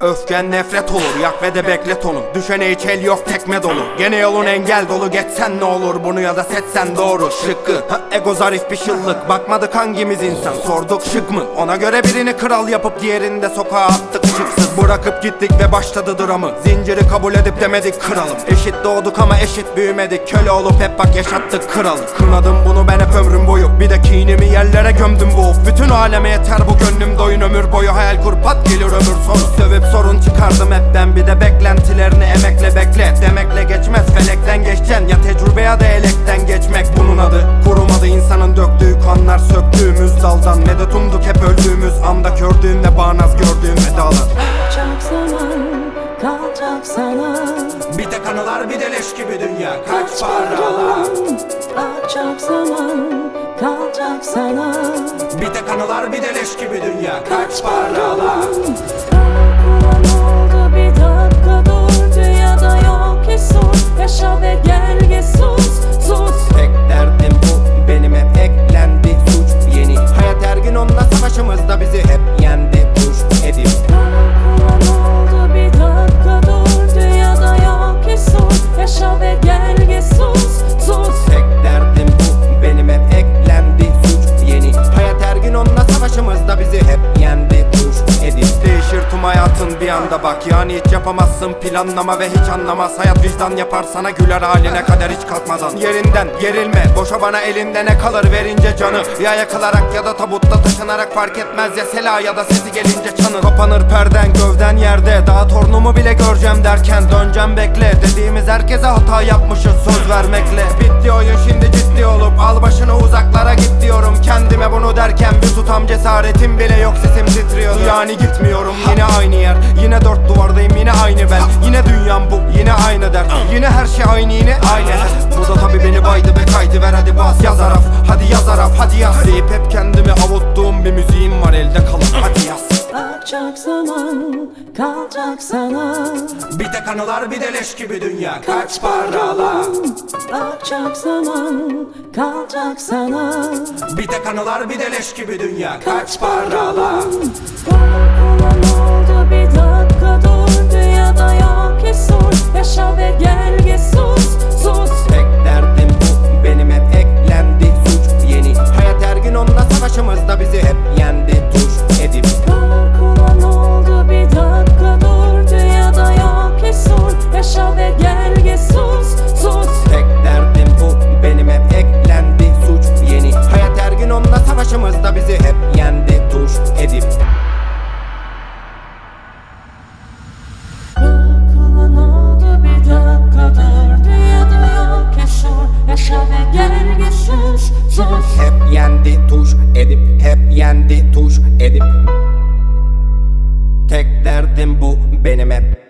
Öfken nefret olur yak ve de beklet onu. Düşene hiç el yok tekme dolu. Gene yolun engel dolu geçsen ne olur? Bunu ya da seçsen doğru. Şıkkı. Ha, Ego zarif bir şıllık Bakmadık hangimiz insan? Sorduk şık mı? Ona göre birini kral yapıp diğerini de sokağa attık. Şıksız. Bırakıp gittik ve başladı dramı. Zinciri kabul edip demedik kıralım Eşit doğduk ama eşit büyümedik. Köle olup hep bak yaşattık kralı. Kınadım bunu ben hep ömrüm boyu. Bir de kinimi yerlere gömdüm. Boğup Bütün aleme yeter. Bu gönlüm doyun ben Bir de beklentilerini emekle bekle. Demekle geçmez felekten geçeceksin. Ya tecrübe ya da elekten geçmek. Bunun adı Kurumadı insanın döktüğü kanlar Söktüğümüz daldan Medet umduk hep öldüğümüz anda Kördüğüm ve bağnaz gördüğüm vedalar. Çok zaman kalacak sana Bir tek anılar bir de leş gibi dünya. Kaç Kaç paralar? Çok zaman kalacak sana Bir tek anılar bir de leş gibi dünya. Kaç paralar be done. Anda bak Yani hiç yapamazsın planlama ve hiç anlamaz. Hayat vicdan yapar sana güler haline kadar hiç kalkmadan Yerinden gerilme boşa bana elinde ne kalır verince canı. Ya yakılarak ya da tabutta taşınarak fark etmez ya sela ya da sesi gelince çanı. Kapanır perden gövden yerde daha torunumu bile göreceğim derken Döneceğim bekle. Dediğimiz herkese hata yapmışız söz vermekle. Bitti oyun şimdi ciddi olup al cesaretim bile yok sesim titriyor. Yani gitmiyorum yine aynı yer. Yine dört duvardayım yine aynı ben. Yine dünyam bu yine aynı dert. Yine her şey aynı yine aynı Bu da tabi beni baydı be kaydı ver hadi bas. Yaz araf Hadi yaz araf hadi yaz. Deyip hep kendimi avuttuğum bir müziğim var elde kalıp. Hadi yaz Çok zaman kalacak sana. Bir tek anılar bir de leş gibi dünya. Kaç paralar? Çok zaman kalacak sana. Bir tek anılar bir de leş gibi dünya. Kaç oldu bir yendi tuş edip. Tek derdim bu benim hep